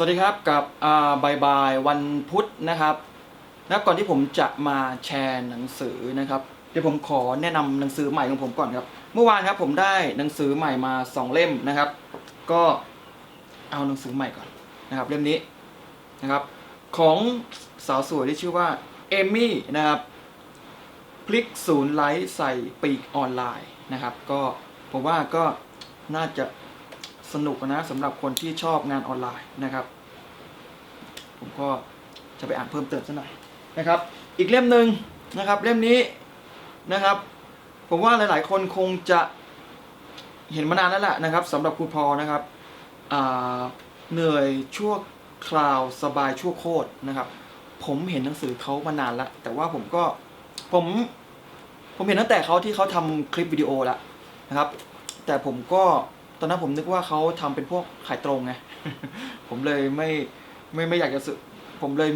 สวัสดีครับกับอ่าบายบายวันพุธนะครับนะก่อนที่ผมจะมาแชร์หนังสือนะครับเดี๋ยวผมขอแนะนำหนังสือใหม่ของผมก่อนครับ เมื่อวานครับผมได้หนังสือใหม่มา 2 เล่มนะครับ ก็เอาหนังสือใหม่ก่อนนะครับ เล่มนี้นะครับ ของสาวสวยที่ชื่อว่าเอมี่นะครับพลิกศูนย์ไลฟ์ใส่ปีกออนไลน์นะครับ ก็ผมว่าก็น่าจะ สนุกนะสำหรับคนที่ชอบงานออนไลน์นะครับ ผมก็จะไปอ่านเพิ่มเติมสักหน่อยนะครับ อีกเล่มหนึ่งนะครับเล่มนี้นะครับ ผมว่าหลาย ๆ คนคงจะเห็นมานานแล้วแหละนะครับสำหรับครูพอนะครับเหนื่อยชั่วคราวสบายชั่วโคตรนะครับ ผมเห็นหนังสือเขามานานแล้วแต่ว่าผมก็ผมผมเห็นตั้งแต่เขาที่เขาทำคลิปวิดีโอแล้วนะครับ แต่ผมก็ ตอนนั้นผมนึกว่าเขาทำเป็นพวกขายตรงไง ผมเลยไม่ไม่ไม่อยากจะซื้อ ผมเลย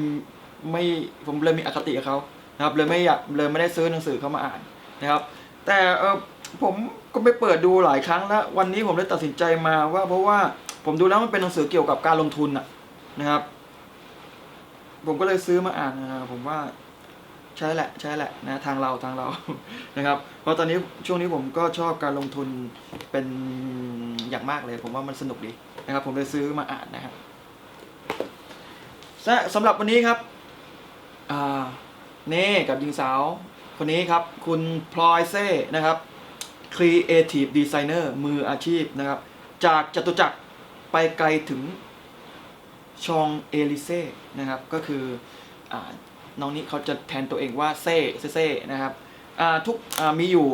ไม่ผมเลยมีอคติกับเขานะครับ เลยไม่อยากเลยไม่ได้ซื้อหนังสือเขามาอ่านนะครับ แต่เออผมก็ไปเปิดดูหลายครั้งแล้ว วันนี้ผมเลยตัดสินใจมาว่า เพราะว่าผมดูแล้วมันเป็นหนังสือเกี่ยวกับการลงทุนอะนะครับ ผมก็เลยซื้อมาอ่านนะครับผมว่า ใช่แหละใช่แหละนะทางเราทางเรา นะครับ เพราะตอนนี้ช่วงนี้ผมก็ชอบการลงทุนเป็นอย่างมากเลย ผมว่ามันสนุกดีนะครับ ผมเลยซื้อมาอ่านนะครับสำหรับวันนี้ครับเน่กับหญิงสาว คนนี้ครับ คุณพลอยเซ่นะครับ Creative Designer มืออาชีพนะครับ จากจตุจักรไปไกลถึงชองเอลิเซ่นะครับ ก็คืออ น้องนี้เขาจะแทนตัวเองว่าเซ่เซ่เซ่นะครับทุกมีอยู่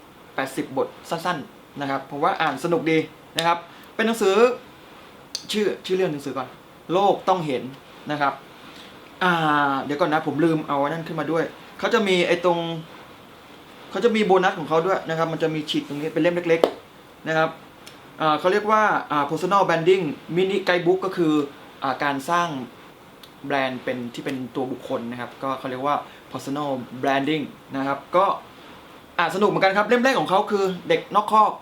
80 บทสั้นๆนะครับผมว่าอ่านสนุกดีนะครับ เป็นหนังสือชื่อชื่อเรื่องหนังสือก่อน โลกต้องเห็นนะครับเดี๋ยวก่อนนะผมลืมเอาไอ้นั่นขึ้นมาด้วยเขาจะมีไอ้ตรงเขาจะมีโบนัสของเขาด้วยนะครับ มันจะมีฉีกตรงนี้เป็นเล่มเล็ก ๆนะครับเขาเรียกว่า personal branding mini guidebook ก็คืออการสร้าง แบรนด์เป็นที่เป็นตัวบุคคลนะครับ ก็เขาเรียกว่า personal branding นะครับ ก็อ่านสนุกเหมือนกันครับ เล่มแรกของเขาคือเด็กนอกคอก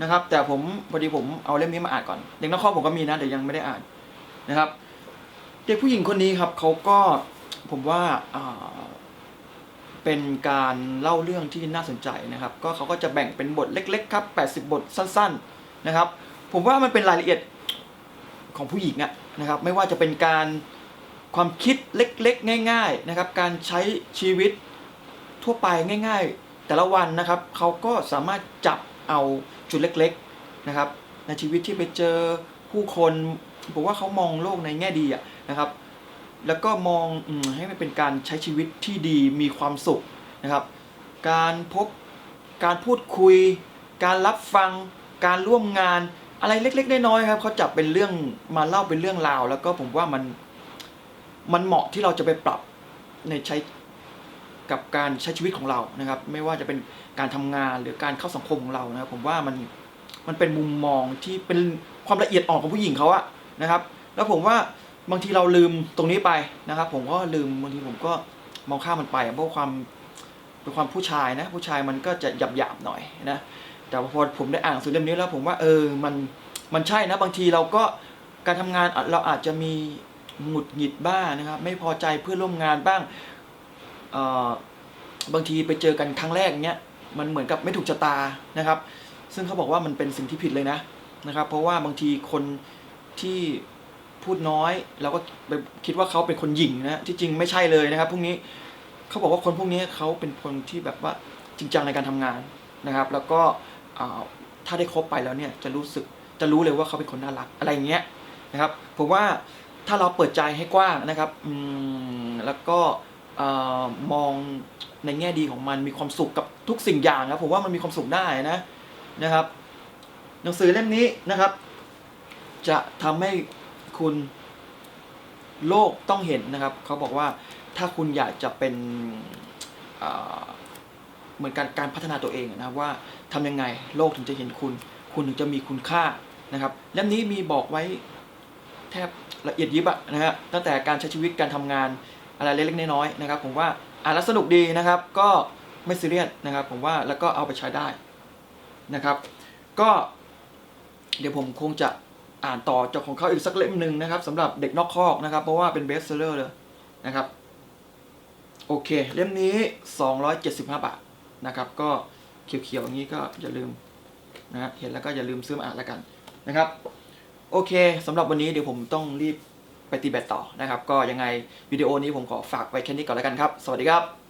นะครับ แต่ผมพอดีผมเอาเล่มนี้มาอ่านก่อน เด็กนอกคอกผมก็มีนะแต่ยังไม่ได้อ่านนะครับ เด็กผู้หญิงคนนี้ครับเขาก็ผมว่าอ่าเป็นการเล่าเรื่องที่น่าสนใจนะครับ ก็เขาก็จะแบ่งเป็นบทเล็ก ๆ ครับ 80 บทสั้น ๆนะครับ ผมว่ามันเป็นรายละเอียดของผู้หญิงอะนะครับ ไม่ว่าจะเป็นการ ความคิดเล็กๆ ง่าย ๆนะครับ การใช้ชีวิตทั่วไปง่าย ๆ แต่ละวันนะครับเขาก็สามารถจับเอาจุดเล็กๆนะครับ ในชีวิตที่ไปเจอผู้คนผมว่าเขามองโลกในแง่ดีนะครับ แล้วก็มองอมให้มันเป็นการใช้ชีวิตที่ดีมีความสุขนะครับ การพบการพูดคุย การรับฟัง การร่วมงานอะไรเล็ก ๆ น้อยๆครับเขาจับเป็นเรื่องมาเล่าเป็นเรื่องราว แล้วก็ผมว่ามัน มันเหมาะที่เราจะไปปรับในใช้กับการใช้ชีวิตของเรานะครับ ไม่ว่าจะเป็นการทำงานหรือการเข้าสังคมของเรานะครับ ผมว่ามันมันเป็นมุมมองที่เป็นความละเอียดอ่อนของผู้หญิงเขาอะนะครับ แล้วผมว่าบางทีเราลืมตรงนี้ไปนะครับ ผมก็ลืมบางทีผมก็มองข้ามมันไปเพราะความเป็นความผู้ชายนะ ผู้ชายมันก็จะหยาบหยาบๆหน่อยนะแต่พอผมได้อ่านสือเล่มนี้แล้ว ผมว่าเออมันมันใช่นะ บางทีเราก็การทำงานเราอาจจะมี หงุดหงิดบ้างนะครับ ไม่พอใจเพื่อนร่วมงานบ้างบางทีไปเจอกันครั้งแรกเนี้ยมันเหมือนกับไม่ถูกชะตานะครับ ซึ่งเขาบอกว่ามันเป็นสิ่งที่ผิดเลยนะนะครับ เพราะว่าบางทีคนที่พูดน้อยเราก็ไปคิดว่าเขาเป็นคนหยิ่งนะที่จริงไม่ใช่เลยนะครับพวกนี้เขาบอกว่าคนพวกนี้เขาเป็นคนที่แบบว่าจริงจังในการทำงานนะครับ แล้วก็ถ้าได้คบไปแล้วเนี่ยจะรู้สึกจะรู้เลยว่าเขาเป็นคนน่ารักอะไรอย่างเงี้ยนะครับผมว่า ถ้าเราเปิดใจให้กว้างนะครับแล้วก็อมองในแง่ดีของมันมีความสุขกับทุกสิ่งอย่างนะผมว่ามันมีความสุขได้นะนะครับ หนังสือเล่มนี้นะครับ จะทำให้คุณโลกต้องเห็นนะครับเขาบอกว่าถ้าคุณอยากจะเป็นเหมือนการการพัฒนาตัวเองนะครับว่าทำยังไงโลกถึงจะเห็นคุณ คุณถึงจะมีคุณค่านะครับเล่มนี้มีบอกไว้ แทบละเอียดยิบอะนะฮะตั้งแต่การใช้ชีวิตการทำงานอะไรเล็กๆน้อยๆนะครับ ผมว่าอ่านแล้วสนุกดีนะครับ ก็ไม่ซีเรียสนะครับ ผมว่าแล้วก็เอาไปใช้ได้นะครับ ก็เดี๋ยวผมคงจะอ่านต่อจากของเขาอีกสักเล่มหนึ่งนะครับสำหรับเด็กนอกคอกนะครับ เพราะว่าเป็นเบสเซอร์เลยนะครับโอเค เล่มนี้ 275 บาทนะครับ ก็เขียวๆอย่างนี้ก็อย่าลืมนะฮะเห็นแล้วก็อย่าลืมซื้อมาอ่านแล้วกันนะครับ โอเคสำหรับวันนี้เดี๋ยวผมต้องรีบไปตีแบตต่อนะครับ ก็ยังไงวิดีโอนี้ผมขอฝากไว้แค่นี้ก่อนแล้วกันครับ สวัสดีครับ